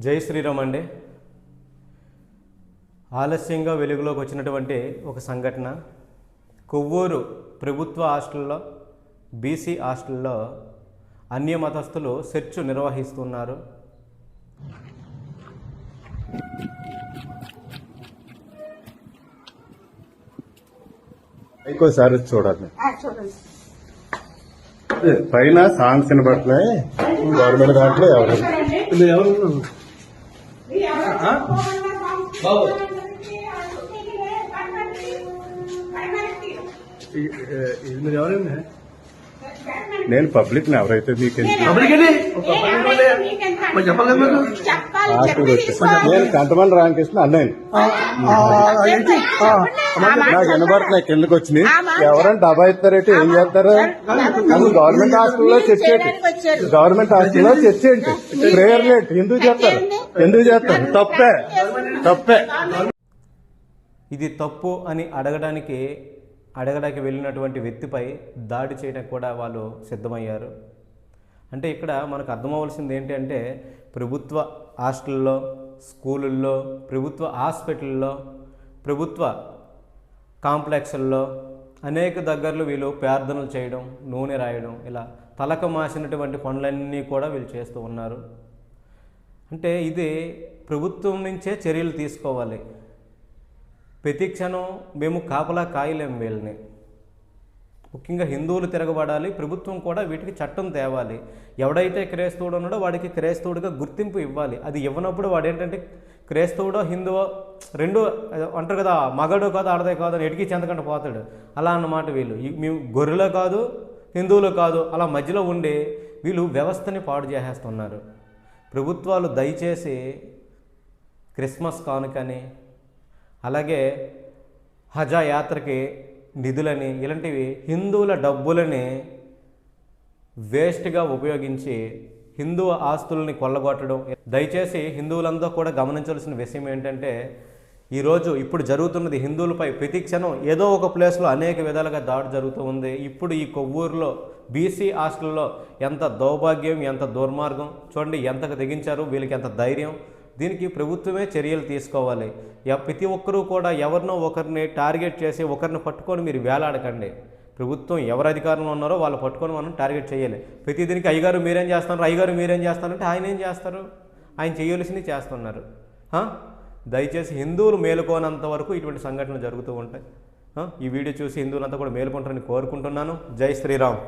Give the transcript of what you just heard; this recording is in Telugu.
జై శ్రీరామ్ అండి. ఆలస్యంగా వెలుగులోకి వచ్చినటువంటి ఒక సంఘటన. కొవ్వూరు ప్రభుత్వ హాస్టల్లో బీసీ హాస్టల్లో అన్య మతస్థులు సెర్చ్ నిర్వహిస్తున్నారు. ఇంకోసారి చూడాలి. పైన సాంగ్స్ వినబడుతున్నాయి. గవర్నమెంట్ దాంట్లో ఎవరు? ఇది ఎవరు ఉన్నారు? ఈ- ఏ- ఇది మీరు ఎవరండి నేను పబ్లిక్ ఎవరైతే మీకు? నేను కంటమల్ రామకృష్ణ అన్నయ్య ఆ, ఆ, ఏంటి? ఆ, నాకు వినబడుతున్నాయి కిందకి వచ్చినాయి ఎవరైనా డబ్బా ఇస్తారేంటి ఏం చేస్తారు? అది గవర్నమెంట్ హాస్టల్లో చర్చ ఏంటి గవర్నమెంట్ హాస్టల్లో చర్చ ఏంటి? ప్రేయర్ లేట్ ఎందుకు చేస్తారు? ఎందుకు చేస్తారు? తప్పే. తప్పే. ఇది తప్పు అని అడగడానికి అడగడానికి వెళ్ళినటువంటి వ్యక్తిపై దాడి చేయడానికి కూడా వాళ్ళు సిద్ధమయ్యారు. అంటే ఇక్కడ మనకు అర్థమవలసింది ఏంటి అంటే ప్రభుత్వ హాస్టల్లో స్కూళ్ళల్లో ప్రభుత్వ హాస్పిటల్లో ప్రభుత్వ కాంప్లెక్స్ల్లో అనేక దగ్గరలో వీళ్ళు ప్రార్థనలు చేయడం నూనె రాయడం ఇలా తలక మాసినటువంటి పనులన్నీ కూడా వీళ్ళు చేస్తూ ఉన్నారు. అంటే ఇది ప్రభుత్వం నుంచే చర్యలు తీసుకోవాలి. ప్రతి క్షణం మేము కాపలా కాయలేం వీళ్ళని. ముఖ్యంగా హిందువులు తిరగబడాలి ప్రభుత్వం కూడా వీటికి చట్టం తేవాలి. ఎవడైతే క్రైస్తవుడు ఉన్నాడో వాడికి క్రైస్తవుడిగా గుర్తింపు ఇవ్వాలి. అది ఇవ్వనప్పుడు వాడు ఏంటంటే క్రైస్తవుడో హిందువో రెండు అంటారు కదా మగడు కాదు ఆడదే కాదు అని ఎడికి చెందకుండా పోతాడు. అలా అన్నమాట వీళ్ళు. మేము గొర్రెలో కాదు హిందువులు కాదు అలా మధ్యలో ఉండి వీళ్ళు వ్యవస్థని పాడు చేసేస్తున్నారు. ప్రభుత్వాలు దయచేసి క్రిస్మస్ కానుకని అలాగే హజా యాత్రకి నిధులని ఇలాంటివి హిందువుల డబ్బులని వేస్ట్గా ఉపయోగించి హిందూ ఆస్తుల్ని కొల్లగొట్టడం. దయచేసి హిందువులందరూ కూడా గమనించాల్సిన విషయం ఏంటంటే ఈరోజు ఇప్పుడు జరుగుతున్నది హిందువులపై ప్రతి క్షణం ఏదో ఒక ప్లేస్లో అనేక విధాలుగా దాడి జరుగుతూ ఉంది. ఇప్పుడు ఈ కొవ్వూరులో బీసీ హాస్టల్లో ఎంత దౌర్భాగ్యం ఎంత దుర్మార్గం చూడండి ఎంతకు తెగించారు వీళ్ళకి ఎంత ధైర్యం. దీనికి ప్రభుత్వమే చర్యలు తీసుకోవాలి. ప్రతి ఒక్కరూ కూడా ఎవరినో ఒకరిని టార్గెట్ చేసి ఒకరిని పట్టుకొని మీరు వేలాడకండి. ప్రభుత్వం ఎవరు అధికారంలో ఉన్నారో వాళ్ళు పట్టుకొని మనం టార్గెట్ చేయాలి. ప్రతి దీనికి అయ్యగారు మీరేం చేస్తున్నారు? అయ్యగారు మీరేం చేస్తారంటే ఆయన ఏం చేస్తారు? ఆయన చేయవలసింది చేస్తున్నారు. దయచేసి హిందువులు మేలుకోనంత వరకు ఇటువంటి సంఘటనలు జరుగుతూ ఉంటాయి. ఈ వీడియో చూసి హిందువులంతా కూడా మేలుకుంటారని కోరుకుంటున్నాను. జై శ్రీరామ్.